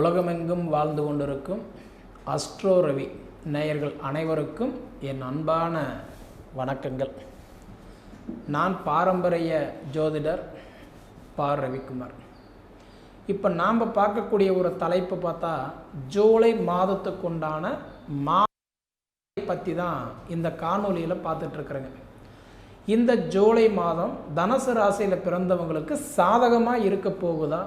உலகமெங்கும் வாழ்ந்து கொண்டிருக்கும் அஸ்ட்ரோ ரவி நேயர்கள் அனைவருக்கும் என் அன்பான வணக்கங்கள். நான் பாரம்பரிய ஜோதிடர் பா. ரவிக்குமார். இப்போ நாம் பார்க்கக்கூடிய ஒரு தலைப்பு பார்த்தா ஜூலை மாதத்துக்கு உண்டான மா பற்றி தான் இந்த காணொலியில் பார்த்துட்ருக்குறேங்க. இந்த ஜூலை மாதம் தனுசு ராசியில் பிறந்தவங்களுக்கு சாதகமாக இருக்க போகுதா?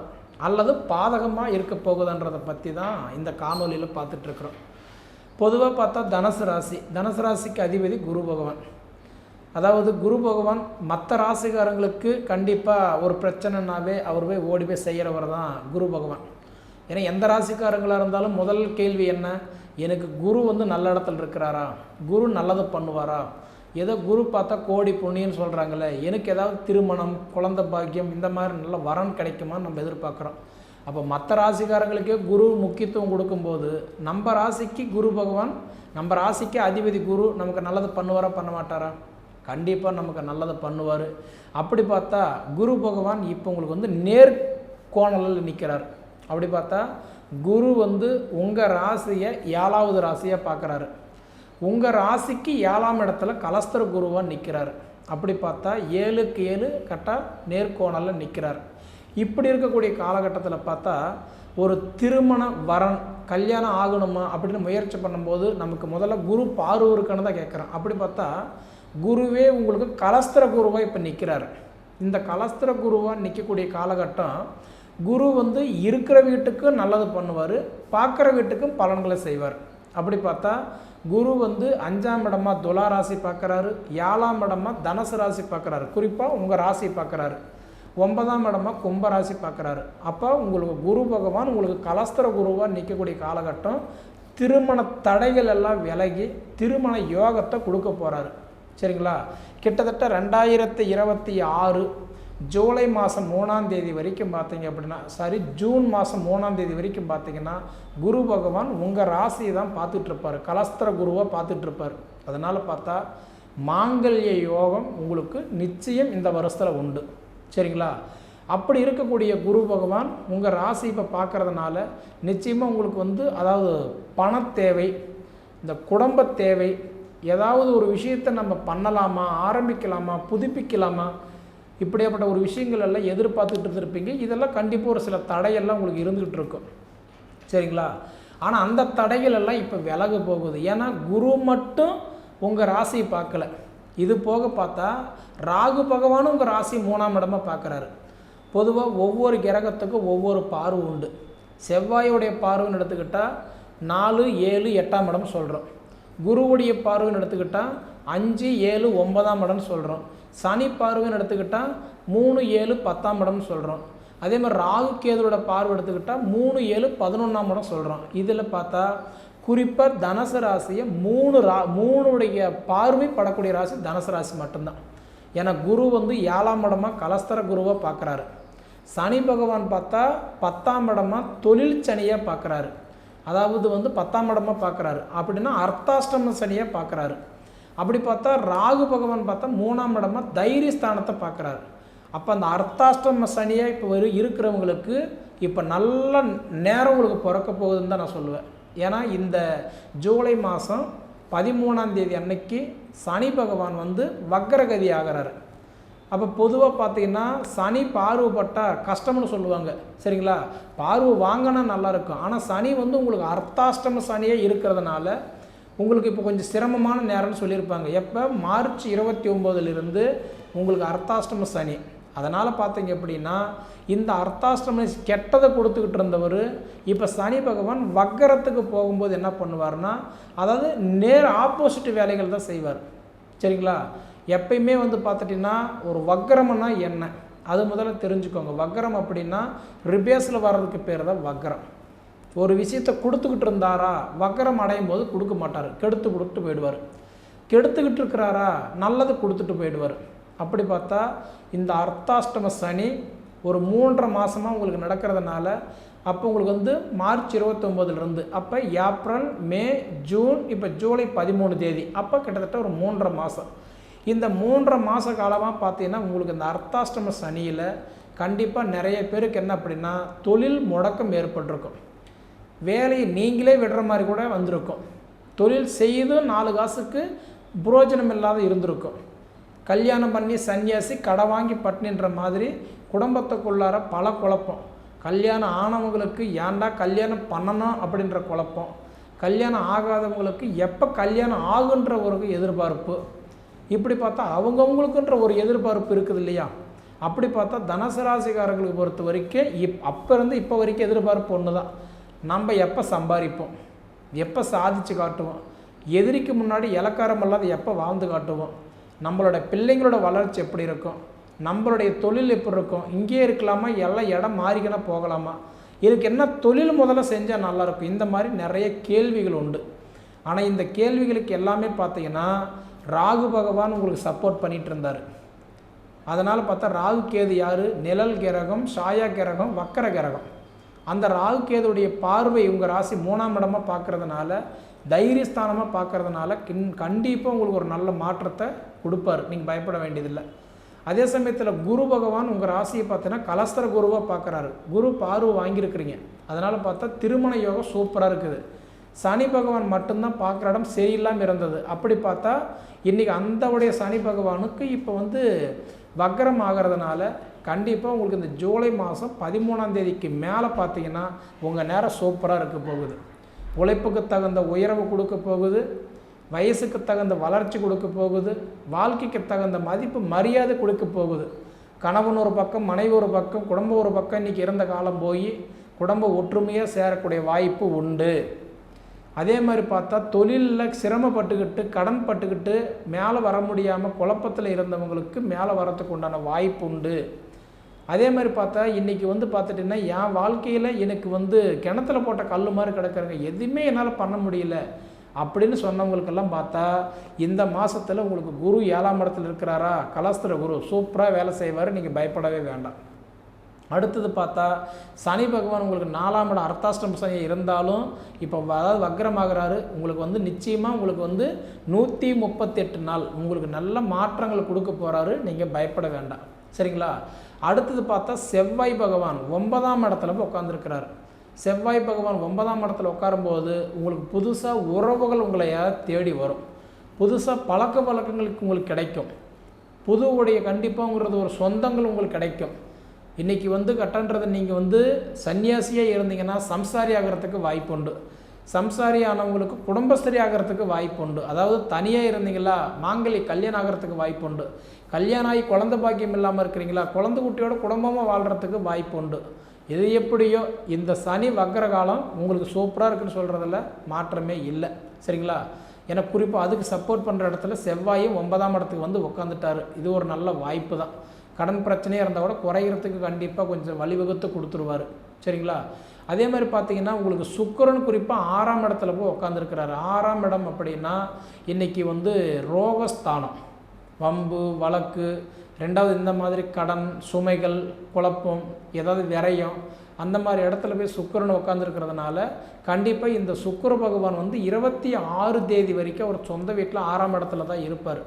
அல்லது பாதகமாக இருக்க போகுதுன்றதை பற்றி தான் இந்த காணொலியில் பார்த்துட்ருக்குறோம் பொதுவாக பார்த்தா தனுசு ராசி. தனுசு ராசிக்கு அதிபதி குரு பகவான். அதாவது குரு பகவான் மற்ற ராசிக்காரங்களுக்கு கண்டிப்பாக ஒரு பிரச்சனைனாவே அவர் போய் ஓடி போய் செய்கிறவர் தான் குரு பகவான். ஏன்னா எந்த ராசிக்காரங்களாக இருந்தாலும் முதல் கேள்வி என்ன? எனக்கு குரு வந்து நல்ல இடத்துல இருக்கிறாரா? குரு நல்லது பண்ணுவாரா? ஏதோ குரு பார்த்தா கோடி புண்ணியன்னு சொல்கிறாங்களே எனக்கு ஏதாவது திருமணம் குழந்த பாக்கியம் இந்த மாதிரி நல்ல வரன் கிடைக்குமான்னு நம்ம எதிர்பார்க்குறோம். அப்போ மற்ற ராசிக்காரங்களுக்கே குரு முக்கியத்துவம் கொடுக்கும்போது நம்ம ராசிக்கு குரு பகவான் நம்ம ராசிக்கு அதிபதி குரு நமக்கு நல்லது பண்ணுவாரா பண்ண மாட்டாரா? கண்டிப்பாக நமக்கு நல்லதை பண்ணுவார். அப்படி பார்த்தா குரு பகவான் இப்போ உங்களுக்கு வந்து நேர் கோணலில் நிற்கிறார் அப்படி பார்த்தா குரு வந்து உங்கள் ராசியை ஏழாவது ராசியாக பார்க்குறாரு. உங்கள் ராசிக்கு ஏழாம் இடத்துல கலஸ்தர குருவாக நிற்கிறார் அப்படி பார்த்தா ஏழுக்கு ஏழு கரெக்டாக நேர்கோணலில் நிற்கிறார் இப்படி இருக்கக்கூடிய காலகட்டத்தில் பார்த்தா ஒரு திருமண வரன் கல்யாணம் ஆகணுமா அப்படின்னு முயற்சி பண்ணும்போது நமக்கு முதல்ல குரு பார்வருக்குன்னு தான் கேட்குறேன் அப்படி பார்த்தா குருவே உங்களுக்கு கலஸ்திர குருவாக இப்போ நிற்கிறார் இந்த கலஸ்திர குருவாக நிற்கக்கூடிய காலகட்டம் குரு வந்து இருக்கிற வீட்டுக்கும் நல்லது பண்ணுவார் பார்க்குற வீட்டுக்கும் பலன்களை செய்வார். அப்படி பார்த்தா குரு வந்து அஞ்சாம் இடமா துலா ராசி பார்க்குறாரு ஏழாம் இடமா தனுசு ராசி பார்க்குறாரு. குறிப்பாக உங்கள் ராசி பார்க்குறாரு. ஒன்பதாம் இடமா கும்ப ராசி பார்க்குறாரு. அப்போ உங்களுக்கு குரு பகவான் உங்களுக்கு கலஸ்திர குருவாக நிற்கக்கூடிய காலகட்டம் திருமண தடைகள் எல்லாம் விலகி திருமண யோகத்தை கொடுக்க போகிறாரு சரிங்களா? கிட்டத்தட்ட ரெண்டாயிரத்தி இருபத்தி ஆறு ஜூலை மாதம் மூணாம் தேதி வரைக்கும் பார்த்தீங்க அப்படின்னா சாரி ஜூன் மாதம் மூணாம் தேதி வரைக்கும் பார்த்தீங்கன்னா குரு பகவான் உங்கள் ராசியை தான் பார்த்துட்ருப்பார் கலஸ்திர குருவாக பார்த்துட்ருப்பார் அதனால் பார்த்தா மாங்கல்ய யோகம் உங்களுக்கு நிச்சயம் இந்த வருஷத்தில் உண்டு. சரிங்களா? அப்படி இருக்கக்கூடிய குரு பகவான் உங்கள் ராசி இப்போ பார்க்குறதுனால நிச்சயமாக உங்களுக்கு வந்து அதாவது பண தேவை இந்த குடும்ப தேவை ஏதாவது ஒரு விஷயத்தை நம்ம பண்ணலாமா ஆரம்பிக்கலாமா புதுப்பிக்கலாமா இப்படியாப்பட்ட ஒரு விஷயங்கள் எல்லாம் எதிர்பார்த்துட்டு இருந்திருப்பீங்க. இதெல்லாம் கண்டிப்பாக ஒரு சில தடையெல்லாம் உங்களுக்கு இருந்துகிட்டு இருக்கும். சரிங்களா? ஆனால் அந்த தடைகள் எல்லாம் இப்போ விலக போகுது. ஏன்னா குரு மட்டும் உங்கள் ராசியை பார்க்கல. இது போக பார்த்தா ராகு பகவானும் உங்கள் ராசி மூணாம் இடமாக பார்க்குறாரு. பொதுவாக ஒவ்வொரு கிரகத்துக்கும் ஒவ்வொரு பார்வை உண்டு. செவ்வாயுடைய பார்வைன்னு எடுத்துக்கிட்டால் நாலு ஏழு எட்டாம் இடம் சொல்கிறோம் குருவுடைய பார்வைன்னு எடுத்துக்கிட்டால் அஞ்சு ஏழு ஒன்பதாம் இடம்னு சொல்கிறோம் சனி பார்வைன்னு எடுத்துக்கிட்டால் மூணு ஏழு பத்தாம் இடம்னு சொல்கிறோம் அதே மாதிரி ராகு கேதுவோட பார்வை எடுத்துக்கிட்டால் மூணு ஏழு பதினொன்றாம் இடம் சொல்கிறோம் இதில் பார்த்தா குறிப்பாக தனுசு ராசியை மூணு ரா மூணுடைய பார்வை படக்கூடிய ராசி தனுசு ராசி மட்டும்தான். ஏன்னா குரு வந்து ஏழாம் இடமாக கலஸ்தர குருவாக பார்க்குறாரு சனி பகவான் பார்த்தா பத்தாம் இடமா தொழில் சனியாக பார்க்குறாரு அதாவது வந்து பத்தாம் இடமா பார்க்குறாரு அப்படின்னா அர்த்தாஷ்டம சனியாக பார்க்குறாரு அப்படி பார்த்தா ராகு பகவான் பார்த்தா மூணாம் இடமா தைரிய ஸ்தானத்தை பார்க்குறாரு. அப்போ அந்த அர்த்தாஷ்டம சனியாக இப்போ வரும் இருக்கிறவங்களுக்கு இப்போ நல்ல நேரம் உங்களுக்கு பிறக்க போகுதுன்னு தான் நான் சொல்லுவேன். ஏன்னா இந்த ஜூலை மாதம் பதிமூணாம் தேதி அன்னைக்கு சனி பகவான் வந்து வக்கரகதி ஆகிறாரு. அப்போ பொதுவாக பார்த்தீங்கன்னா சனி பார்வைப்பட்டால் கஷ்டம்னு சொல்லுவாங்க. சரிங்களா? பார்வை வாங்கினா நல்லாயிருக்கும் ஆனால் சனி வந்து உங்களுக்கு அர்த்தாஷ்டம சனியே இருக்கிறதுனால உங்களுக்கு இப்போ கொஞ்சம் சிரமமான நேரம்னு சொல்லியிருப்பாங்க. எப்போ? மார்ச் இருபத்தி ஒம்போதுலேருந்து உங்களுக்கு அர்த்தாஷ்டம சனி. அதனால் பார்த்தீங்க அப்படின்னா இந்த அர்த்தாஷ்டம கெட்டதை கொடுத்துக்கிட்டு இருந்தவர் இப்போ சனி பகவான் வக்கரத்துக்கு போகும்போது என்ன பண்ணுவார்னா அதாவது நேர் ஆப்போசிட் வேலைகள் தான் செய்வார். சரிங்களா? எப்பயுமே வந்து பார்த்துட்டிங்கன்னா ஒரு வக்கரம்னா என்ன? அது முதல்ல தெரிஞ்சுக்கோங்க. வக்கரம் அப்படின்னா ரிபேஸில் வர்றதுக்கு பேர் தான் வக்கரம். ஒரு விஷயத்தை கொடுத்துக்கிட்டு இருந்தாரா? வக்கரம் அடையும் போது கொடுக்க மாட்டார். கெடுத்து கொடுத்துட்டு போயிடுவார். கெடுத்துக்கிட்டு இருக்கிறாரா? நல்லது கொடுத்துட்டு போயிடுவார். அப்படி பார்த்தா இந்த அர்த்தாஷ்டம சனி ஒரு மூன்றரை மாதமாக உங்களுக்கு நடக்கிறதுனால அப்போ உங்களுக்கு வந்து மார்ச் இருபத்தொம்போதுலேருந்து அப்போ ஏப்ரல் மே ஜூன் இப்போ ஜூலை பதிமூணு தேதி அப்போ கிட்டத்தட்ட ஒரு மூன்றரை மாதம் இந்த மூன்றரை மாத காலமாக பார்த்தீங்கன்னா உங்களுக்கு இந்த அர்த்தாஷ்டம சனியில் கண்டிப்பாக நிறைய பேருக்கு என்ன அப்படின்னா தொழில் முடக்கம் ஏற்பட்டிருக்கும். வேலையை நீங்களே விடுற மாதிரி கூட வந்திருக்கும். தொழில் செய்தும் நாலு காசுக்கு புரோஜனம் இல்லாத இருந்திருக்கும். கல்யாணம் பண்ணி சன்னியாசி கடை வாங்கி பட்டினின்ற மாதிரி குடும்பத்துக்குள்ளார பல குழப்பம். கல்யாணம் ஆனவங்களுக்கு ஏன்டா கல்யாணம் பண்ணணும் அப்படின்ற குழப்பம். கல்யாணம் ஆகாதவங்களுக்கு எப்போ கல்யாணம் ஆகுன்ற ஒரு எதிர்பார்ப்பு. இப்படி பார்த்தா அவங்கவுங்களுக்குன்ற ஒரு எதிர்பார்ப்பு இருக்குது இல்லையா? அப்படி பார்த்தா தனுசு ராசிக்காரர்களுக்கு பொறுத்த வரைக்கும் இப் அப்போ இருந்து இப்போ வரைக்கும் எதிர்பார்ப்பு ஒன்று தான் நம்ம எப்போ சம்பாதிப்போம்? எப்போ சாதிச்சு காட்டுவோம்? எதிரிக்கு முன்னாடி இலக்காரம் இல்லாத எப்போ வாழ்ந்து காட்டுவோம்? நம்மளோட பிள்ளைங்களோட வளர்ச்சி எப்படி இருக்கும்? நம்மளுடைய தொழில் எப்படி இருக்கும்? இங்கேயே இருக்கலாமா? எல்லாம் இடம் மாறிக்கினா போகலாமா? இதுக்கு என்ன தொழில் முதல்ல செஞ்சால் நல்லாயிருக்கும் இந்த மாதிரி நிறைய கேள்விகள் உண்டு. ஆனால் இந்த கேள்விகளுக்கு எல்லாமே பார்த்தீங்கன்னா ராகு பகவான் உங்களுக்கு சப்போர்ட் பண்ணிகிட்டு இருந்தார். அதனால் பார்த்தா ராகு கேது யார்? நிழல் கிரகம் சாயா கிரகம் வக்கர கிரகம். அந்த ராகு கேதுடைய பார்வை உங்கள் ராசி மூணாம் இடமாக பார்க்குறதுனால தைரியஸ்தானமாக பார்க்குறதுனால கின் கண்டிப்பாக உங்களுக்கு ஒரு நல்ல மாற்றத்தை கொடுப்பார். நீங்கள் பயப்பட வேண்டியதில்லை. அதே சமயத்தில் குரு பகவான் உங்கள் ராசியை பார்த்தீங்கன்னா கலஸ்தர குருவாக பார்க்குறாரு. குரு பார்வை வாங்கியிருக்கிறீங்க. அதனால் பார்த்தா திருமண யோகம் சூப்பராக இருக்குது. சனி பகவான் மட்டும்தான் பார்க்குற இடம் சரியில்லாமல் இருந்தது. அப்படி பார்த்தா இன்றைக்கி அந்தவுடைய சனி பகவானுக்கு இப்போ வந்து வக்கரம் ஆகிறதுனால கண்டிப்பாக உங்களுக்கு இந்த ஜூலை மாதம் பதிமூணாம் தேதிக்கு மேலே பார்த்தீங்கன்னா உங்கள் நேரம் சூப்பராக இருக்க போகுது. உழைப்புக்கு தகுந்த உயர்வு கொடுக்க போகுது. வயசுக்கு தகுந்த வளர்ச்சி கொடுக்க போகுது. வாழ்க்கைக்கு தகுந்த மதிப்பு மரியாதை கொடுக்க போகுது. கணவன் ஒரு பக்கம் மனைவி ஒரு பக்கம் குடும்பம் ஒரு பக்கம் இன்றைக்கி இருந்த காலம் போய் குடும்ப ஒற்றுமையாக சேரக்கூடிய வாய்ப்பு உண்டு. அதே மாதிரி பார்த்தா தொழிலில் சிரமப்பட்டுக்கிட்டு கடன் பட்டுக்கிட்டு மேலே வர முடியாமல் குழப்பத்தில் இருந்தவங்களுக்கு மேலே வரத்துக்கு உண்டான வாய்ப்பு உண்டு. அதே மாதிரி பார்த்தா இன்றைக்கி வந்து பார்த்துட்டிங்கன்னா என் வாழ்க்கையில் எனக்கு வந்து கிணத்துல போட்ட கல் மாதிரி கிடக்குறங்க. எதுவுமே என்னால் பண்ண முடியல. அப்படின்னு சொன்னவங்களுக்கெல்லாம் பார்த்தா இந்த மாதத்தில் உங்களுக்கு குரு ஏழாம் இடத்துல இருக்கிறாரா? கலஸ்திர குரு சூப்பராக வேலை செய்வார் நீங்கள் பயப்படவே வேண்டாம். அடுத்தது பார்த்தா சனி பகவான் உங்களுக்கு நாலாம் இடம் அர்த்தாஷ்டம சனி இருந்தாலும் இப்போ அதாவது வக்ரமாகிறாரு உங்களுக்கு வந்து நிச்சயமாக உங்களுக்கு வந்து நூற்றி முப்பத்தெட்டு நாள் உங்களுக்கு நல்ல மாற்றங்கள் கொடுக்க போகிறாரு நீங்கள் பயப்பட வேண்டாம். சரிங்களா? அடுத்தது பார்த்தா செவ்வாய் பகவான் ஒன்பதாம் இடத்துல உட்காந்துருக்கிறார் செவ்வாய் பகவான் ஒன்பதாம் இடத்துல உட்காரும்போது உங்களுக்கு புதுசாக உறவுகள் உங்களை தேடி வரும். புதுசாக பழக்க வழக்கங்களுக்கு உங்களுக்கு கிடைக்கும். புது உடைய கண்டிப்பாங்கிறது ஒரு சொந்தங்கள் உங்களுக்கு கிடைக்கும். இன்றைக்கி வந்து கட்டன்றதை நீங்கள் வந்து சன்னியாசியாக இருந்தீங்கன்னா சம்சாரி ஆகிறதுக்கு வாய்ப்பு உண்டு. சம்சாரி ஆனவங்களுக்கு குடும்பஸ்திரி ஆகிறதுக்கு வாய்ப்பு உண்டு. அதாவது தனியாக இருந்தீங்களா மாங்கலி கல்யாணம் ஆகிறதுக்கு வாய்ப்பு உண்டு. கல்யாணம் ஆகி குழந்த பாக்கியம் இல்லாமல் இருக்கிறீங்களா? குழந்தை குட்டியோட குடும்பமாக வாழ்கிறதுக்கு வாய்ப்பு உண்டு. எது எப்படியோ இந்த சனி வக்கர காலம் உங்களுக்கு சூப்பராக இருக்குன்னு சொல்கிறதில் மாற்றமே இல்லை. சரிங்களா? ஏன்னா குறிப்பாக அதுக்கு சப்போர்ட் பண்ணுற இடத்துல செவ்வாயும் ஒன்பதாம் இடத்துக்கு வந்து உட்காந்துட்டாரு இது ஒரு நல்ல வாய்ப்பு தான். கடன் பிரச்சனையாக இருந்தால் கூட குறைகிறதுக்கு கண்டிப்பாக கொஞ்சம் வழிவகுத்து கொடுத்துருவார். சரிங்களா? அதே மாதிரி பார்த்தீங்கன்னா உங்களுக்கு சுக்கரன் குறிப்பாக ஆறாம் இடத்துல போய் உட்காந்துருக்கிறாரு ஆறாம் இடம் அப்படின்னா இன்றைக்கி வந்து ரோகஸ்தானம். வம்பு வழக்கு ரெண்டாவது இந்த மாதிரி கடன் சுமைகள் குழப்பம் ஏதாவது விரையும் அந்த மாதிரி இடத்துல போய் சுக்கரன் உட்காந்துருக்கிறதுனால கண்டிப்பாக இந்த சுக்கர பகவான் வந்து இருபத்தி ஆறு தேதி வரைக்கும் அவர் சொந்த வீட்டில் ஆறாம் இடத்துல தான் இருப்பார்.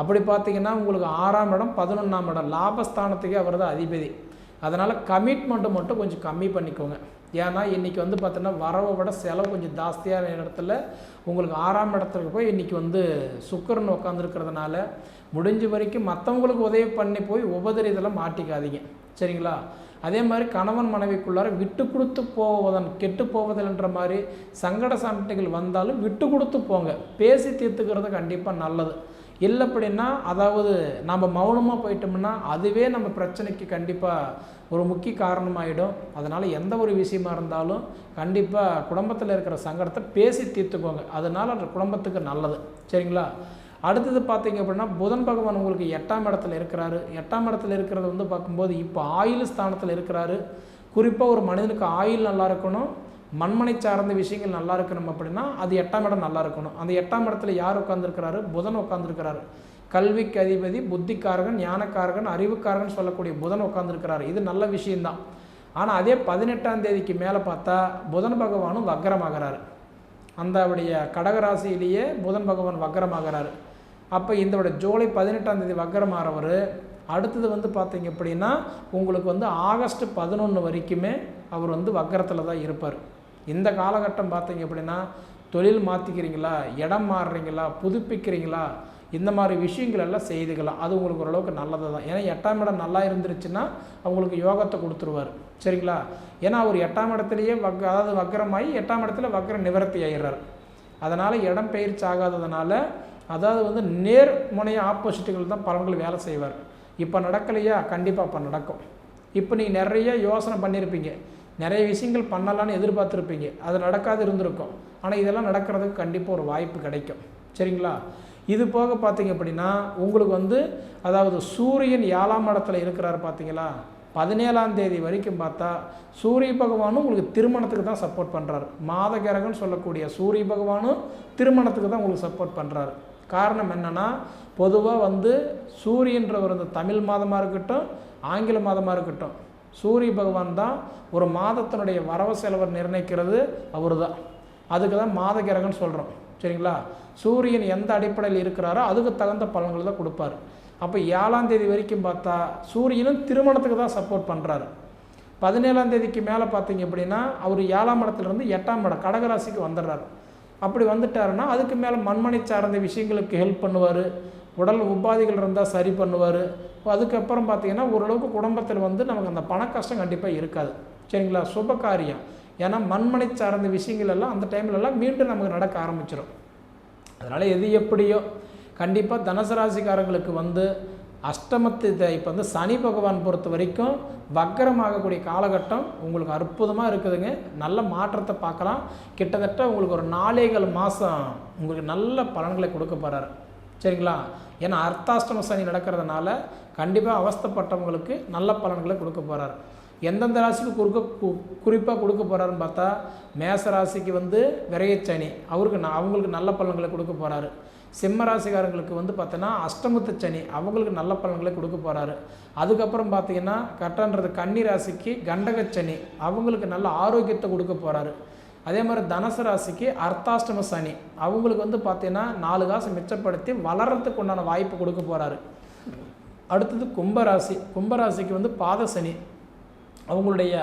அப்படி பார்த்தீங்கன்னா உங்களுக்கு ஆறாம் இடம் பதினொன்றாம் இடம் லாபஸ்தானத்துக்கே அவர் தான் அதிபதி. அதனால் கமிட்மெண்ட்டு மட்டும் கொஞ்சம் கம்மி பண்ணிக்கோங்க. ஏன்னா இன்றைக்கி வந்து பார்த்தோன்னா வரவை விட செலவு கொஞ்சம் ஜாஸ்தியான இடத்துல உங்களுக்கு ஆறாம் இடத்துக்கு போய் இன்றைக்கி வந்து சுக்கரன் உட்காந்துருக்கிறதுனால முடிஞ்ச வரைக்கும் மற்றவங்களுக்கு உதவி பண்ணி போய் உபதிரத்தில் மாட்டிக்காதீங்க. சரிங்களா? அதே மாதிரி கணவன் மனைவிக்குள்ளார விட்டு கொடுத்து போவதன் கெட்டு போவதில்ன்ற மாதிரி சங்கட சண்டைகள் வந்தாலும் விட்டு கொடுத்து போங்க. பேசி தீர்த்துக்கிறது கண்டிப்பாக நல்லது. இல்லை அப்படின்னா அதாவது நம்ம மௌனமாக போயிட்டோம்னா அதுவே நம்ம பிரச்சனைக்கு கண்டிப்பாக ஒரு முக்கிய காரணமாகிடும் அதனால் எந்த ஒரு விஷயமா இருந்தாலும் கண்டிப்பாக குடும்பத்தில் இருக்கிற சங்கடத்தை பேசி தீர்த்துக்கோங்க. அதனால் அந்த குடும்பத்துக்கு நல்லது. சரிங்களா? அடுத்தது பார்த்தீங்க அப்படின்னா புதன் பகவான் உங்களுக்கு எட்டாம் இடத்துல இருக்கிறாரு. எட்டாம் இடத்துல இருக்கிறது வந்து பார்க்கும்போது இப்போ ஆயுள் ஸ்தானத்தில் இருக்கிறாரு. குறிப்பாக ஒரு மனிதனுக்கு ஆயுள் நல்லா இருக்கணும். மண்மனை சார்ந்த விஷயங்கள் நல்லா இருக்கணும் அப்படின்னா அது எட்டாம் இடம் நல்லா இருக்கணும். அந்த எட்டாம் இடத்துல யார் உட்காந்துருக்கிறாரு புதன் உட்காந்துருக்கிறாரு கல்விக்கு அதிபதி புத்திக்காரகன் ஞானக்காரகன் அறிவுக்காரகன் சொல்லக்கூடிய புதன் உட்காந்துருக்கிறாரு இது நல்ல விஷயந்தான் ஆனால் அதே பதினெட்டாம் தேதிக்கு மேலே பார்த்தா புதன் பகவானும் வக்கரமாகிறாரு அந்த அவருடைய கடகராசியிலேயே புதன் பகவான் வக்கரமாகிறாரு அப்போ இந்த ஜூலை பதினெட்டாம் தேதி வக்கரமாகிறவர் அடுத்தது வந்து பார்த்தீங்க அப்படின்னா உங்களுக்கு வந்து ஆகஸ்ட் பதினொன்று வரைக்குமே அவர் வந்து வக்கரத்தில் தான் இருப்பார். இந்த காலகட்டம் பார்த்தீங்க அப்படின்னா தொழில் மாற்றிக்கிறீங்களா இடம் மாறுறீங்களா புதுப்பிக்கிறீங்களா இந்த மாதிரி விஷயங்கள் எல்லாம் செய்துக்கலாம். அது உங்களுக்கு ஓரளவுக்கு நல்லது தான் ஏன்னா எட்டாம் இடம் நல்லா இருந்துருச்சுன்னா அவங்களுக்கு யோகத்தை கொடுத்துருவார். சரிங்களா? ஏன்னா அவர் எட்டாம் இடத்துலையே வக் அதாவது வக்கரமாகி எட்டாம் இடத்துல வக்கர நிவர்த்தி ஆயிடுறார். அதனால் இடம் பயிற்சி ஆகாததுனால அதாவது வந்து நேர் முனைய ஆப்போசிட்டுகள் தான் பலன்கள் வேலை செய்வார். இப்போ நடக்கலையா? கண்டிப்பாக இப்போ நடக்கும். இப்போ நீங்கள் நிறைய யோசனை பண்ணியிருப்பீங்க நிறைய விஷயங்கள் பண்ணலான்னு எதிர்பார்த்துருப்பீங்க. அது நடக்காது இருந்திருக்கும். ஆனால் இதெல்லாம் நடக்கிறதுக்கு கண்டிப்பாக ஒரு வாய்ப்பு கிடைக்கும். சரிங்களா? இது போக பார்த்தீங்க அப்படின்னா உங்களுக்கு வந்து அதாவது சூரியன் ஏழாம் இடத்துல இருக்கிறார் பார்த்தீங்களா? பதினேழாம் தேதி வரைக்கும் பார்த்தா சூரிய பகவானும் உங்களுக்கு திருமணத்துக்கு தான் சப்போர்ட் பண்ணுறாரு மாத சொல்லக்கூடிய சூரிய பகவானும் திருமணத்துக்கு தான் உங்களுக்கு சப்போர்ட் பண்ணுறாரு காரணம் என்னென்னா பொதுவாக வந்து சூரியன்றவர் இந்த தமிழ் மாதமாக இருக்கட்டும் ஆங்கில மாதமாக இருக்கட்டும். சூரிய பகவான் தான் ஒரு மாதத்தினுடைய வரவு செலவை நிர்ணயிக்கிறது அவர் தான் அதுக்கு தான் மாத கிரகம்னு சொல்கிறோம் சரிங்களா? சூரியன் எந்த அடிப்படையில் இருக்கிறாரோ அதுக்கு தகுந்த பலன்கள் தான் கொடுப்பாரு. அப்போ ஏழாம் தேதி வரைக்கும் பார்த்தா சூரியனும் திருமணத்துக்கு தான் சப்போர்ட் பண்ணுறாரு பதினேழாம் தேதிக்கு மேலே பார்த்தீங்க அப்படின்னா அவர் ஏழாம் இடத்துலேருந்து எட்டாம் இடம் கடகராசிக்கு வந்துடுறாரு. அப்படி வந்துட்டாருன்னா அதுக்கு மேலே மண்மனை சார்ந்த விஷயங்களுக்கு ஹெல்ப் பண்ணுவார். உடல் உபாதைகள் இருந்தால் சரி பண்ணுவார். அதுக்கப்புறம் பார்த்தீங்கன்னா ஓரளவுக்கு குடும்பத்தில் வந்து நமக்கு அந்த பண கஷ்டம் கண்டிப்பாக இருக்காது. சரிங்களா? சுப காரியம். ஏன்னா மண்மனை சார்ந்த விஷயங்கள் எல்லாம் அந்த டைம்லலாம் மீண்டும் நமக்கு நடக்க ஆரம்பிச்சிடும் அதனால் எது எப்படியோ கண்டிப்பாக தனுசு ராசிக்காரங்களுக்கு வந்து அஷ்டமத்து இப்போ வந்து சனி பகவான் பொறுத்த வரைக்கும் வக்கரமாகக்கூடிய காலகட்டம் உங்களுக்கு அற்புதமாக இருக்குதுங்க. நல்ல மாற்றத்தை பார்க்கலாம். கிட்டத்தட்ட உங்களுக்கு ஒரு நாலேகள் மாதம் உங்களுக்கு நல்ல பலன்களை கொடுக்க போகிறாரு சரிங்களா? ஏன்னா அர்த்தாஷ்டம சனி நடக்கிறதுனால கண்டிப்பாக அவஸ்தப்பட்டவங்களுக்கு நல்ல பலன்களை கொடுக்க போகிறார் எந்தெந்த ராசிக்கு குறுக்க குறிப்பாக கொடுக்க போகிறாருன்னு பார்த்தா மேச ராசிக்கு வந்து விரையச்சனி அவருக்கு நான் அவங்களுக்கு நல்ல பலன்களை கொடுக்க போகிறாரு சிம்ம ராசிக்காரங்களுக்கு வந்து பார்த்தோன்னா அஷ்டமத்து சனி அவங்களுக்கு நல்ல பலன்களை கொடுக்க போகிறாரு அதுக்கப்புறம் பார்த்தீங்கன்னா கட்டன்றது கன்னி ராசிக்கு கண்டகச்சனி அவங்களுக்கு நல்ல ஆரோக்கியத்தை கொடுக்க போகிறாரு அதே மாதிரி தனுசு ராசிக்கு அர்த்தாஷ்டம சனி அவங்களுக்கு வந்து பார்த்தீங்கன்னா நாலு காசு மிச்சப்படுத்தி வளர்கிறதுக்கு உண்டான வாய்ப்பு கொடுக்க போகிறாரு அடுத்தது கும்பராசி கும்பராசிக்கு வந்து பாத சனி அவங்களுடைய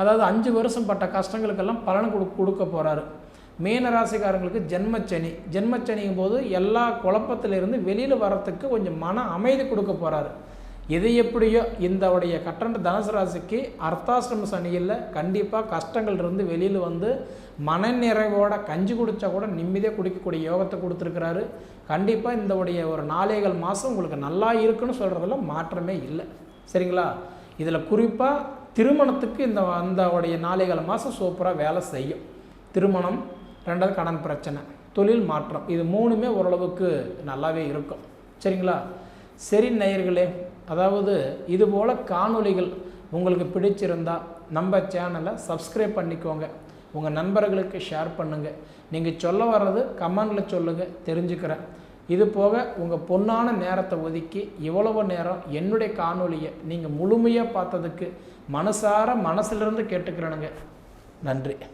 அதாவது அஞ்சு வருஷம் பட்ட கஷ்டங்களுக்கெல்லாம் பலன் கொடு கொடுக்க போகிறாரு மீனராசிக்காரங்களுக்கு ஜென்மச்சனி. ஜென்மச்சனியும் போது எல்லா குழப்பத்திலிருந்து வெளியில் வரத்துக்கு கொஞ்சம் மன அமைதி கொடுக்க போகிறாரு எது எப்படியோ இந்தவுடைய உடைய கட்டண தனுசு ராசிக்கு அர்த்தாசிரம சனியில் கண்டிப்பாக கஷ்டங்கள் இருந்து வெளியில் வந்து மனநிறைவோட கஞ்சி குடித்தா கூட நிம்மதியாக குடிக்கக்கூடிய யோகத்தை கொடுத்துருக்கிறாரு. கண்டிப்பாக இந்த உடைய ஒரு நாலேகள் மாதம் உங்களுக்கு நல்லா இருக்குன்னு சொல்கிறதுல மாற்றமே இல்லை. சரிங்களா? இதில் குறிப்பாக திருமணத்துக்கு இந்த அந்த உடைய நாலேகால மாதம் சூப்பராக வேலை செய்யும். திருமணம் ரெண்டாவது கடன் பிரச்சனை தொழில் மாற்றம் இது மூணுமே ஓரளவுக்கு நல்லாவே இருக்கும். சரிங்களா? சரி நேயர்களே அதாவது இதுபோல் காணொலிகள் உங்களுக்கு பிடிச்சிருந்தா நம்ம சேனலை சப்ஸ்கிரைப் பண்ணிக்கோங்க. உங்கள் நண்பர்களுக்கு ஷேர் பண்ணுங்கள் நீங்கள் சொல்ல வர்றது கமெண்டில் சொல்லுங்கள் தெரிஞ்சுக்கிறேன். இது போக உங்கள் பொன்னான நேரத்தை ஒதுக்கி இவ்வளவு நேரம் என்னுடைய காணொலியை நீங்கள் முழுமையாக பார்த்ததுக்கு மனசார மனசிலிருந்து கேட்டுக்கிறேனுங்க. நன்றி.